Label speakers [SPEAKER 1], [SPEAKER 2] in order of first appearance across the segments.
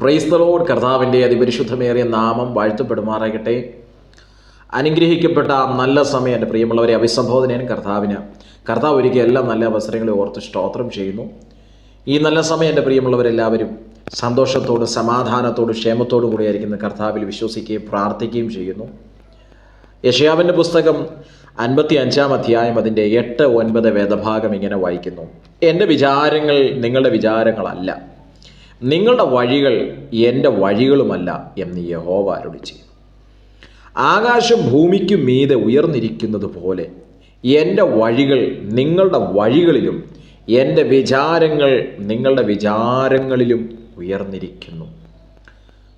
[SPEAKER 1] Praise the Lord കർത്താവിന്റെ അതിപരിശുദ്ധമേറിയ നാമം വാഴ്ത്തപ്പെടുമാറാകട്ടെ. അനുഗ്രഹിക്കപ്പെട്ട നല്ല സമയം എന്റെ പ്രിയമുള്ളവരെ അഭിസംബോധനയാണ് കർത്താവിന്. കർത്താവ് ഒരുക്കിയ എല്ലാ നല്ല അവസരങ്ങളെ ഓർത്ത് സ്തോത്രം ചെയ്യുന്നു. ഈ നല്ല സമയം എന്റെ പ്രിയമുള്ളവരെല്ലാവരും സന്തോഷത്തോടും സമാധാനത്തോടും ക്ഷേമത്തോടും കൂടിയായിരിക്കുന്ന കർത്താവിൽ വിശ്വസിക്കുകയും പ്രാർത്ഥിക്കുകയും ചെയ്യുന്നു. യശയാവിന്റെ പുസ്തകം അൻപത്തി അഞ്ചാം അധ്യായം അതിന്റെ എട്ട് ഒൻപത് വേദഭാഗം ഇങ്ങനെ വായിക്കുന്നു. എന്റെ വിചാരങ്ങൾ നിങ്ങളുടെ വിചാരങ്ങളല്ല. നിങ്ങളുടെ വഴികൾ എന്റെ വഴികളുമല്ല എന്ന് യഹോവ അരുളി ചെയ്തു ആകാശം ഭൂമിക്ക് മീതെ ഉയർന്നിരിക്കുന്നത് പോലെ എന്റെ വഴികൾ നിങ്ങളുടെ വഴികളിലും എന്റെ വിചാരങ്ങൾ നിങ്ങളുടെ വിചാരങ്ങളിലും ഉയർന്നിരിക്കുന്നു.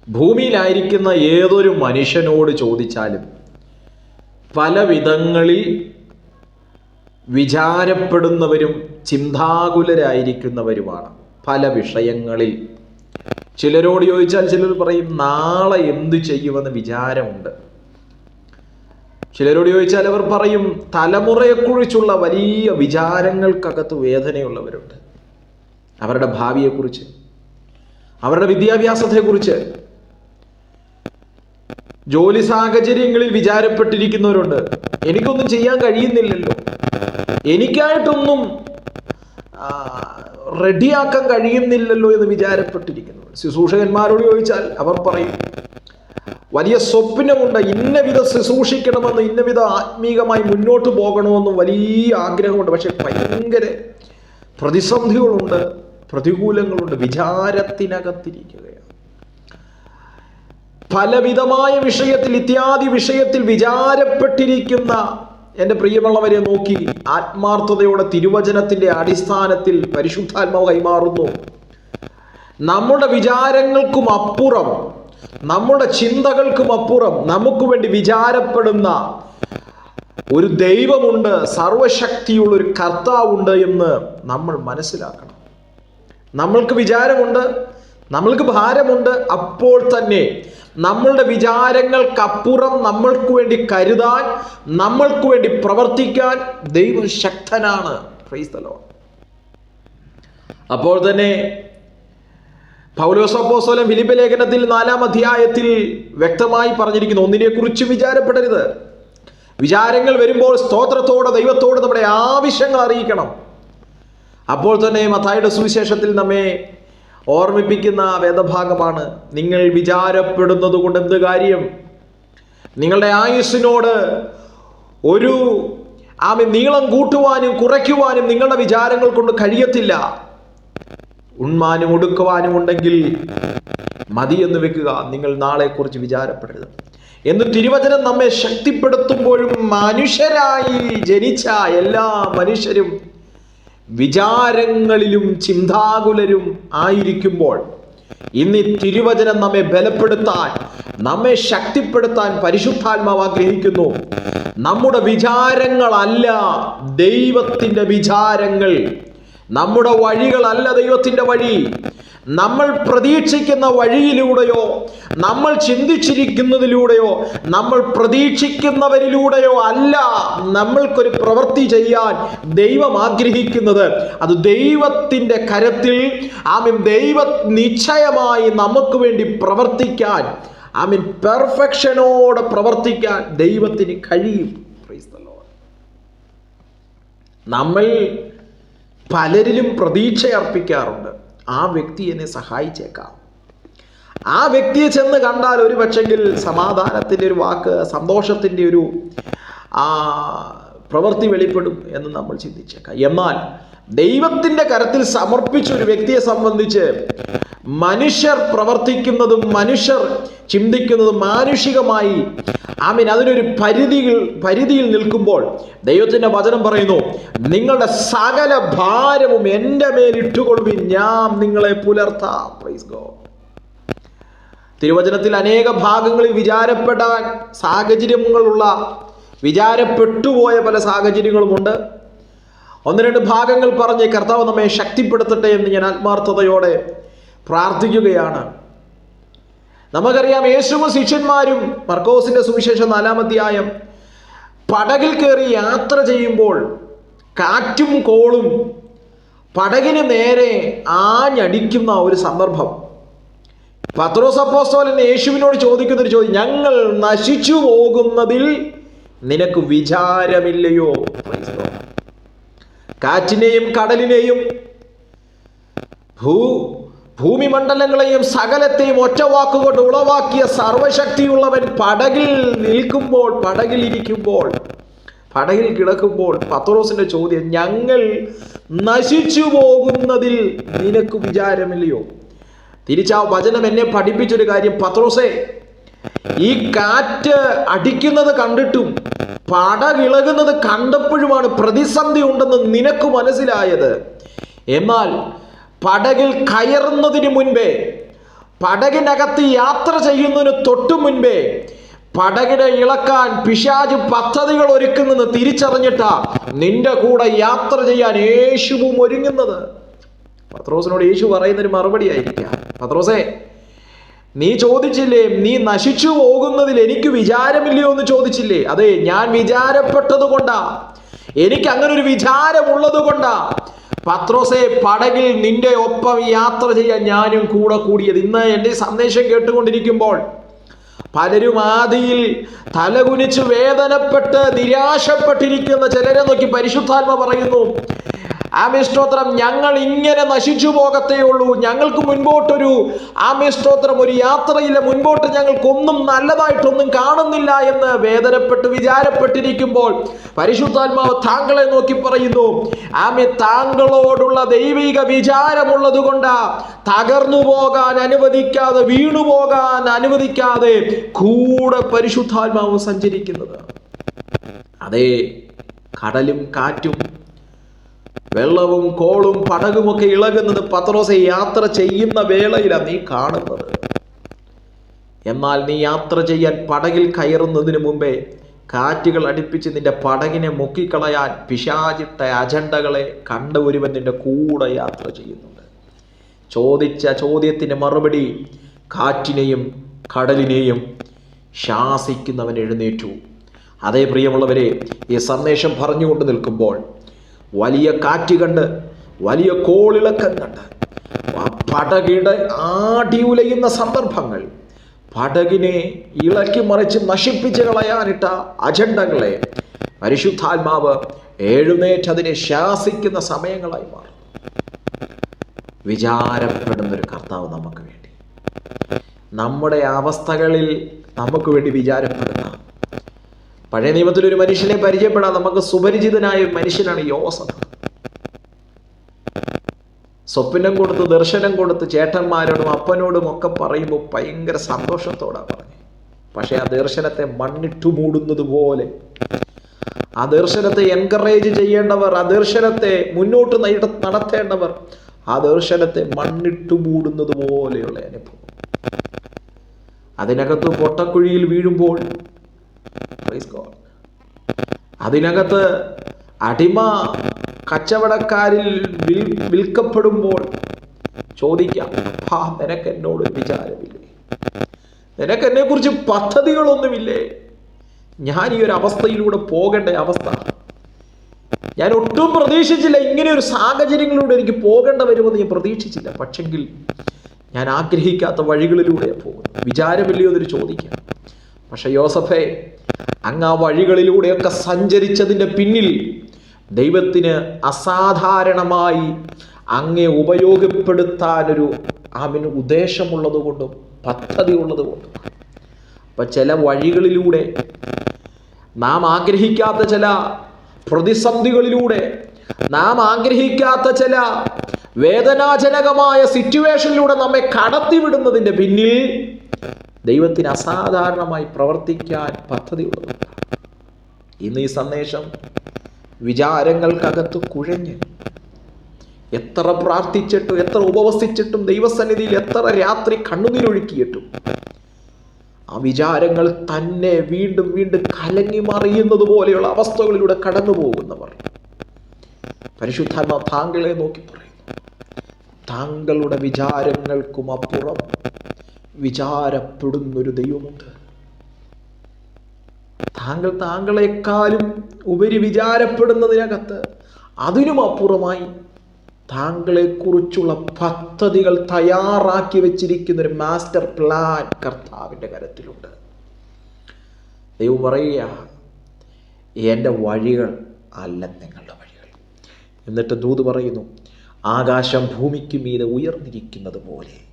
[SPEAKER 1] ഭൂമിയിലായിരിക്കുന്ന ഏതൊരു മനുഷ്യനോട് ചോദിച്ചാലും പല വിധങ്ങളിൽ വിചാരപ്പെടുന്നവരും ചിന്താകുലരായിരിക്കുന്നവരുമാണ്. പല വിഷയങ്ങളിൽ. ചിലരോട് ചോദിച്ചാൽ ചിലർ പറയും നാളെ എന്തു ചെയ്യുമെന്ന് വിചാരമുണ്ട്. ചിലരോട് ചോദിച്ചാൽ അവർ പറയും തലമുറയെക്കുറിച്ചുള്ള വലിയ വിചാരങ്ങൾക്കകത്ത് വേദനയുള്ളവരുണ്ട്. അവരുടെ ഭാവിയെക്കുറിച്ച് അവരുടെ വിദ്യാഭ്യാസത്തെക്കുറിച്ച്. ജോലി സാഹചര്യങ്ങളിൽ വിചാരപ്പെട്ടിരിക്കുന്നവരുണ്ട്. എനിക്കൊന്നും ചെയ്യാൻ കഴിയുന്നില്ലല്ലോ. എനിക്കായിട്ടൊന്നും റെഡിയാക്കാൻ കഴിയുന്നില്ലല്ലോ എന്ന് വിചാരപ്പെട്ടിരിക്കുന്നു. ശുശ്രൂഷകന്മാരോട് ചോദിച്ചാൽ അവർ പറയും വലിയ സ്വപ്നമുണ്ട് ഇന്ന വിധ ശുശ്രൂഷിക്കണമെന്ന് ഇന്ന വിധ ആത്മീകമായി മുന്നോട്ട് പോകണമെന്ന് വലിയ ആഗ്രഹമുണ്ട്. പക്ഷെ ഭയങ്കര പ്രതിസന്ധികളുണ്ട് പ്രതികൂലങ്ങളുണ്ട് വിചാരത്തിനകത്തിരിക്കുകയാണ്. പലവിധമായ വിഷയത്തിൽ ഇത്യാദി വിഷയത്തിൽ വിചാരപ്പെട്ടിരിക്കുന്ന എന്റെ പ്രിയമുള്ളവരെ നോക്കി ആത്മാർത്ഥതയോടെ തിരുവചനത്തിന്റെ അടിസ്ഥാനത്തിൽ പരിശുദ്ധാത്മാവ് കൈമാറുന്നു. നമ്മുടെ വിചാരങ്ങൾക്കും അപ്പുറം നമ്മുടെ ചിന്തകൾക്കും അപ്പുറം നമുക്ക് വേണ്ടി വിചാരപ്പെടുന്ന ഒരു ദൈവമുണ്ട് സർവശക്തിയുള്ള ഒരു കർത്താവുണ്ട് എന്ന് നമ്മൾ മനസ്സിലാക്കണം. നമ്മൾക്ക് വിചാരമുണ്ട് നമ്മൾക്ക് ഭാരമുണ്ട് അപ്പോൾ തന്നെ. നമ്മളുടെ വിചാരങ്ങൾക്കപ്പുറം നമ്മൾക്ക് വേണ്ടി കരുതാൻ നമ്മൾക്ക് വേണ്ടി പ്രവർത്തിക്കാൻ ദൈവം ശക്തനാണ്. അപ്പോൾ തന്നെ പൗലോസോപ്പോസോലം ഫിലിപ്പ് ലേഖനത്തിൽ നാലാം അധ്യായത്തിൽ വ്യക്തമായി പറഞ്ഞിരിക്കുന്നു. ഒന്നിനെക്കുറിച്ചും വിചാരപ്പെടരുത്. വിചാരങ്ങൾ വരുമ്പോൾ സ്തോത്രത്തോടെ ദൈവത്തോട് നമ്മുടെ ആവശ്യങ്ങൾ അറിയിക്കണം. അപ്പോൾ തന്നെ മത്തായുടെ സുവിശേഷത്തിൽ നമ്മെ ഓർമ്മിപ്പിക്കുന്ന വേദഭാഗമാണ് നിങ്ങൾ വിചാരപ്പെടുന്നത് കൊണ്ട് എന്ത് കാര്യം? നിങ്ങളുടെ ആയുസ്സിനോട് ഒരു ആമി നീളം കൂട്ടുവാനും കുറയ്ക്കുവാനും നിങ്ങളുടെ വിചാരങ്ങൾ കൊണ്ട് കഴിയത്തില്ല. ഉണ്മാനും ഒടുക്കുവാനും ഉണ്ടെങ്കിൽ മതി എന്ന് വെക്കുക. നിങ്ങൾ നാളെക്കുറിച്ച് വിചാരപ്പെടരുത്. എന്ന് തിരുവചനം നമ്മെ ശക്തിപ്പെടുത്തുമ്പോഴും മനുഷ്യരായി ജനിച്ച എല്ലാ മനുഷ്യരും വിചാരങ്ങളിലും ചിന്താകുലരും ആയിരിക്കുമ്പോൾ ഇന്ന് തിരുവചനം നമ്മെ ബലപ്പെടുത്താൻ നമ്മെ ശക്തിപ്പെടുത്താൻ പരിശുദ്ധാത്മാവ് ആഗ്രഹിക്കുന്നു. നമ്മുടെ വിചാരങ്ങളല്ല ദൈവത്തിന്റെ വിചാരങ്ങൾ. നമ്മുടെ വഴികളല്ല ദൈവത്തിന്റെ വഴി. നമ്മൾ പ്രതീക്ഷിക്കുന്ന വഴിയിലൂടെയോ നമ്മൾ ചിന്തിച്ചിരിക്കുന്നതിലൂടെയോ നമ്മൾ പ്രതീക്ഷിക്കുന്നവരിലൂടെയോ അല്ല നമ്മൾക്കൊരു പ്രവൃത്തി ചെയ്യാൻ ദൈവം ആഗ്രഹിക്കുന്നത്. അത് ദൈവത്തിന്റെ കരത്തിൽ ആമീൻ ദൈവ നിശ്ചയമായി നമുക്ക് വേണ്ടി പ്രവർത്തിക്കാൻ ആമീൻ പെർഫെക്ഷനോട് പ്രവർത്തിക്കാൻ ദൈവത്തിന് കഴിയും. നമ്മൾ പലരിലും പ്രതീക്ഷ അർപ്പിക്കാറുണ്ട് ആ വ്യക്തി എന്നെ സഹായിച്ചേക്കാം. ആ വ്യക്തിയെ ചെന്ന് കണ്ടാൽ ഒരു പക്ഷെങ്കിൽ സമാധാനത്തിന്റെ ഒരു വാക്ക് സന്തോഷത്തിന്റെ ഒരു ആ പ്രവൃത്തി വെളിപ്പെടും എന്ന് നമ്മൾ ചിന്തിച്ചേക്കാം. എന്നാൽ ദൈവത്തിന്റെ കരത്തിൽ സമർപ്പിച്ച ഒരു വ്യക്തിയെ സംബന്ധിച്ച് മനുഷ്യർ പ്രവർത്തിക്കുന്നതും മനുഷ്യർ ചിന്തിക്കുന്നതും മാനുഷികമായി ആമീൻ അതിനൊരു പരിധിയിൽ പരിധിയിൽ നിൽക്കുമ്പോൾ ദൈവത്തിന്റെ വചനം പറയുന്നു നിങ്ങളുടെ സകല ഭാരവും എന്റെ മേൽ ഞാൻ നിങ്ങളെ പുലർത്താം. പ്രൈസ് ഗോ തിരുവചനത്തിൽ അനേക ഭാഗങ്ങളിൽ വിചാരപ്പെടാൻ സാഹചര്യങ്ങളുള്ള വിചാരപ്പെട്ടുപോയ പല സാഹചര്യങ്ങളുമുണ്ട്. ഒന്ന് രണ്ട് ഭാഗങ്ങൾ പറഞ്ഞ് കർത്താവ് നമ്മെ ശക്തിപ്പെടുത്തട്ടെ എന്ന് ഞാൻ ആത്മാർത്ഥതയോടെ പ്രാർത്ഥിക്കുകയാണ് നമുക്കറിയാം യേശുവും ശിഷ്യന്മാരും മർക്കോസിന്റെ സുവിശേഷം നാലാമധ്യായം പടകിൽ കയറി യാത്ര ചെയ്യുമ്പോൾ കാറ്റും കോളും പടകിന് നേരെ ആഞ്ഞടിക്കുന്ന ഒരു സന്ദർഭം പത്രോസ് അപ്പോസ്തോലൻ യേശുവിനോട് ചോദിക്കുന്ന ഒരു ചോദ്യം ഞങ്ങൾ നശിച്ചു പോകുന്നതിൽ നിനക്ക് വിചാരമില്ലയോ. കാറ്റിനെയും കടലിനെയും ഭൂ ഭൂമിമണ്ഡലങ്ങളെയും സകലത്തെയും ഒറ്റവാക്കുകൊണ്ട് ഉളവാക്കിയ സർവശക്തിയുള്ളവൻ പടകിൽ നിൽക്കുമ്പോൾ പടകിൽ ഇരിക്കുമ്പോൾ പടകിൽ കിടക്കുമ്പോൾ പത്രോസിന്റെ ചോദ്യം ഞങ്ങൾ നശിച്ചു പോകുന്നതിൽ നിനക്ക് വിചാരമില്ലയോ? തിരിച്ചാ വചനം എന്നെ പഠിപ്പിച്ചൊരു കാര്യം പത്രോസേ ഈ കാറ്റ് അടിക്കുന്നത് കണ്ടിട്ടും പടകിളകുന്നത് കണ്ടപ്പോഴുമാണ് പ്രതിസന്ധി ഉണ്ടെന്ന് നിനക്ക് മനസ്സിലായത്. എന്നാൽ പടകിൽ കയറുന്നതിന് മുൻപേ പടകിനകത്ത് യാത്ര ചെയ്യുന്നതിന് തൊട്ടു മുൻപേ പടകിനെ ഇളക്കാൻ പിശാജ് പദ്ധതികൾ ഒരുക്കുന്നെന്ന് തിരിച്ചറിഞ്ഞിട്ടാ നിന്റെ കൂടെ യാത്ര ചെയ്യാൻ യേശുവും ഒരുങ്ങുന്നത്. പത്രോസിനോട് യേശു പറയുന്നൊരു മറുപടി ആയിരിക്കാം പത്രോസേ നീ ചോദിച്ചില്ലേ നീ നശിച്ചു പോകുന്നതിൽ എനിക്ക് വിചാരമില്ലയോ എന്ന് ചോദിച്ചില്ലേ? അതെ ഞാൻ വിചാരപ്പെട്ടത് കൊണ്ടാ. എനിക്ക് അങ്ങനെ ഒരു വിചാരമുള്ളത് കൊണ്ടാ. പത്രോസെ പടകിൽ നിന്റെ ഒപ്പം യാത്ര ചെയ്യാൻ ഞാനും കൂടെ കൂടിയത്. ഇന്ന് എന്റെ സന്ദേശം കേട്ടുകൊണ്ടിരിക്കുമ്പോൾ പലരും ആദിയിൽ തലകുനിച്ച് വേദനപ്പെട്ട് നിരാശപ്പെട്ടിരിക്കുന്ന ചിലരെ നോക്കി പരിശുദ്ധാത്മ പറയുന്നു ആമിസ്തോത്രം ഞങ്ങൾ ഇങ്ങനെ നശിച്ചു പോകത്തേ ഉള്ളൂ. ഞങ്ങൾക്ക് മുൻപോട്ടൊരു ആമിസ്തോത്രം ഒരു യാത്രയിലെ മുൻപോട്ട് ഞങ്ങൾക്കൊന്നും നല്ലതായിട്ടൊന്നും കാണുന്നില്ല എന്ന് വേദനപ്പെട്ട് വിചാരപ്പെട്ടിരിക്കുമ്പോൾ പരിശുദ്ധാത്മാവ് താങ്കളെ നോക്കി പറയുന്നു ആമി താങ്കളോടുള്ള ദൈവിക വിചാരമുള്ളത് കൊണ്ടാ തകർന്നു പോകാൻ അനുവദിക്കാതെ വീണു പോകാൻ അനുവദിക്കാതെ കൂടെ പരിശുദ്ധാത്മാവ് സഞ്ചരിക്കുന്നത്. അതെ കടലും കാറ്റും വെള്ളവും കോളും പടകുമൊക്കെ ഇളകുന്നത് പത്രോസെ യാത്ര ചെയ്യുന്ന വേളയിലാണ് നീ കാണുന്നത്. എന്നാൽ നീ യാത്ര ചെയ്യാൻ പടകിൽ കയറുന്നതിന് മുമ്പേ കാറ്റുകൾ അടുപ്പിച്ച് നിന്റെ പടകിനെ മുക്കിക്കളയാൻ പിശാചിട്ട അജണ്ടകളെ കണ്ട ഒരുവൻ നിന്റെ കൂടെ യാത്ര ചെയ്യുന്നുണ്ട്. ചോദിച്ച ചോദ്യത്തിന് മറുപടി കാറ്റിനെയും കടലിനെയും ശാസിക്കുന്നവൻ എഴുന്നേറ്റു. അതേ പ്രിയമുള്ളവരെ ഈ സന്ദേശം പറഞ്ഞുകൊണ്ട് നിൽക്കുമ്പോൾ വലിയ കാറ്റ് കണ്ട് വലിയ കോളിളക്കം കണ്ട്. പടകിടെ ആടി ഉലയുന്ന സന്ദർഭങ്ങൾ പടകിനെ ഇളക്കി മറിച്ച് നശിപ്പിച്ച് കളയാനിട്ട അജണ്ടകളെ പരിശുദ്ധാത്മാവ് എഴുന്നേറ്റതിനെ ശാസിക്കുന്ന സമയങ്ങളായി മാറും. വിചാരപ്പെടുന്ന ഒരു കർത്താവ് നമുക്ക് വേണ്ടി. നമ്മുടെ അവസ്ഥകളിൽ നമുക്ക് വേണ്ടി വിചാരപ്പെടുന്ന പഴയ നിയമത്തിൽ ഒരു മനുഷ്യനെ പരിചയപ്പെടാൻ നമുക്ക് സുപരിചിതനായ ഒരു മനുഷ്യനാണ് യോസഫ്. സ്വപ്നം കൊടുത്ത് ദർശനം കൊടുത്ത് ചേട്ടന്മാരോടും അപ്പനോടും ഒക്കെ പറയുമ്പോൾ ഭയങ്കര സന്തോഷത്തോടാണ് പറഞ്ഞു. പക്ഷെ ആ ദർശനത്തെ മണ്ണിട്ടു മൂടുന്നത് പോലെ. ആ ദർശനത്തെ എൻകറേജ് ചെയ്യേണ്ടവർ ആ ദർശനത്തെ മുന്നോട്ട് നടത്തേണ്ടവർ ആ ദർശനത്തെ മണ്ണിട്ടു മൂടുന്നത് പോലെയുള്ള അനുഭവം. അതിനകത്ത് പൊട്ടക്കുഴിയിൽ വീഴുമ്പോൾ. അതിനകത്ത് അടിമ കച്ചവടക്കാരിൽ വിൽ വിൽക്കപ്പെടുമ്പോൾ ചോദിക്കാം ആ നിനക്ക് എന്നോട് വിചാരമില്ലേ? നിനക്ക് എന്നെ കുറിച്ച് പദ്ധതികളൊന്നുമില്ലേ? ഞാൻ ഈ ഒരു അവസ്ഥയിലൂടെ പോകേണ്ട അവസ്ഥ. ഞാൻ ഒട്ടും പ്രതീക്ഷിച്ചില്ല ഇങ്ങനെ ഒരു സാഹചര്യങ്ങളിലൂടെ എനിക്ക് പോകേണ്ട വരുമെന്ന് ഞാൻ പ്രതീക്ഷിച്ചില്ല. പക്ഷെങ്കിൽ ഞാൻ ആഗ്രഹിക്കാത്ത വഴികളിലൂടെ പോകുന്നത്. വിചാരമില്ലയോ എന്നൊരു ചോദിക്കാം. പക്ഷെ യോസഫേ അങ്ങ് ആ വഴികളിലൂടെയൊക്കെ സഞ്ചരിച്ചതിന്റെ പിന്നിൽ ദൈവത്തിന് അസാധാരണമായി അങ്ങെ ഉപയോഗപ്പെടുത്താനൊരു അവന് ഉദ്ദേശമുള്ളത് കൊണ്ടും പദ്ധതി ഉള്ളത് കൊണ്ടും അപ്പം ചില വഴികളിലൂടെ നാം ആഗ്രഹിക്കാത്ത ചില പ്രതിസന്ധികളിലൂടെ നാം ആഗ്രഹിക്കാത്ത ചില വേദനാജനകമായ സിറ്റുവേഷനിലൂടെ നമ്മെ കടത്തിവിടുന്നതിന്റെ പിന്നിൽ ദൈവത്തിന് അസാധാരണമായി പ്രവർത്തിക്കാൻ പദ്ധതിയുള്ളതുണ്ട് ഇന്ന് ഈ സന്ദേശം വിചാരങ്ങൾക്കകത്ത് കുഴഞ്ഞ് എത്ര പ്രാർത്ഥിച്ചിട്ടും എത്ര ഉപവസിച്ചിട്ടും ദൈവസന്നിധിയിൽ എത്ര രാത്രി കണ്ണുനീരൊഴുക്കിയിട്ടും ആ വിചാരങ്ങൾ തന്നെ വീണ്ടും വീണ്ടും കലങ്ങി മറിയുന്നത് പോലെയുള്ള അവസ്ഥകളിലൂടെ കടന്നു പോകുന്നവർ പരിശുദ്ധാത്മ താങ്കളെ നോക്കി പറയുന്നു. താങ്കളുടെ വിചാരങ്ങൾക്കും അപ്പുറം വിചാരപ്പെടുന്നൊരു ദൈവമുണ്ട്. താങ്കൾ താങ്കളെക്കാളും ഉപരി വിചാരപ്പെടുന്നതിനകത്ത് അതിനും അപ്പുറമായി താങ്കളെക്കുറിച്ചുള്ള പദ്ധതികൾ തയ്യാറാക്കി വെച്ചിരിക്കുന്ന ഒരു മാസ്റ്റർ പ്ലാൻ കർത്താവിന്റെ കരത്തിലുണ്ട്. ദൈവം പറയുക എന്റെ വഴികൾ അല്ല നിങ്ങളുടെ വഴികൾ. എന്നിട്ട് ദൂത് പറയുന്നു ആകാശം ഭൂമിക്ക് മീതെ ഉയർന്നിരിക്കുന്നത് പോലെ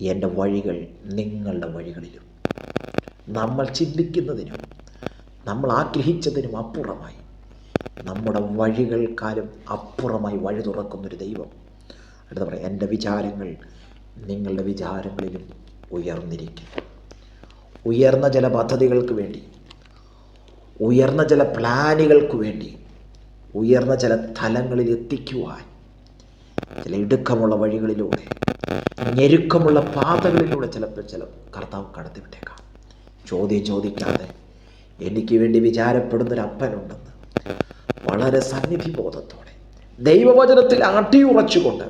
[SPEAKER 1] എന്റെ വഴികൾ നിങ്ങളുടെ വഴികളിലും. നമ്മൾ ചിന്തിക്കുന്നതിനും നമ്മൾ ആഗ്രഹിച്ചതിനും അപ്പുറമായി. നമ്മുടെ വഴികൾക്കാലും അപ്പുറമായി വഴി തുറക്കുന്നൊരു ദൈവം. അടുത്ത പറയാം എന്റെ വിചാരങ്ങൾ നിങ്ങളുടെ വിചാരങ്ങളിലും ഉയർന്നിരിക്കും. ഉയർന്ന ചില പദ്ധതികൾക്ക് വേണ്ടി ഉയർന്ന ചില പ്ലാനുകൾക്ക് വേണ്ടി ഉയർന്ന ചില തലങ്ങളിൽ എത്തിക്കുവാൻ ചില ഇടുക്കമുള്ള വഴികളിലൂടെ ഞെരുക്കമുള്ള പാതകളിലൂടെ ചിലപ്പോൾ ചില കർത്താവ് കടത്തിവിട്ടേക്കാം ചോദ്യം ചോദിക്കാതെ എനിക്ക് വേണ്ടി വിചാരപ്പെടുന്നൊരു അപ്പനുണ്ടെന്ന് വളരെ സന്നിധി ബോധത്തോടെ ദൈവവചനത്തിൽ അടിയുറച്ചുകൊണ്ട്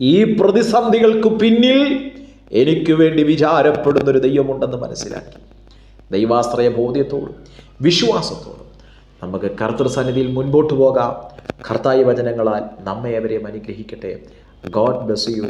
[SPEAKER 1] ഈ പ്രതിസന്ധികൾക്ക് പിന്നിൽ എനിക്ക് വേണ്ടി വിചാരപ്പെടുന്നൊരു ദൈവമുണ്ടെന്ന് മനസ്സിലാക്കി. ദൈവാശ്രയ ബോധ്യത്തോടും വിശ്വാസത്തോടും നമുക്ക് കർത്തൃ സന്നിധിയിൽ മുൻപോട്ട് പോകാം. കർത്തായി വചനങ്ങളാൽ നമ്മെ അവരെയും അനുഗ്രഹിക്കട്ടെ. God bless you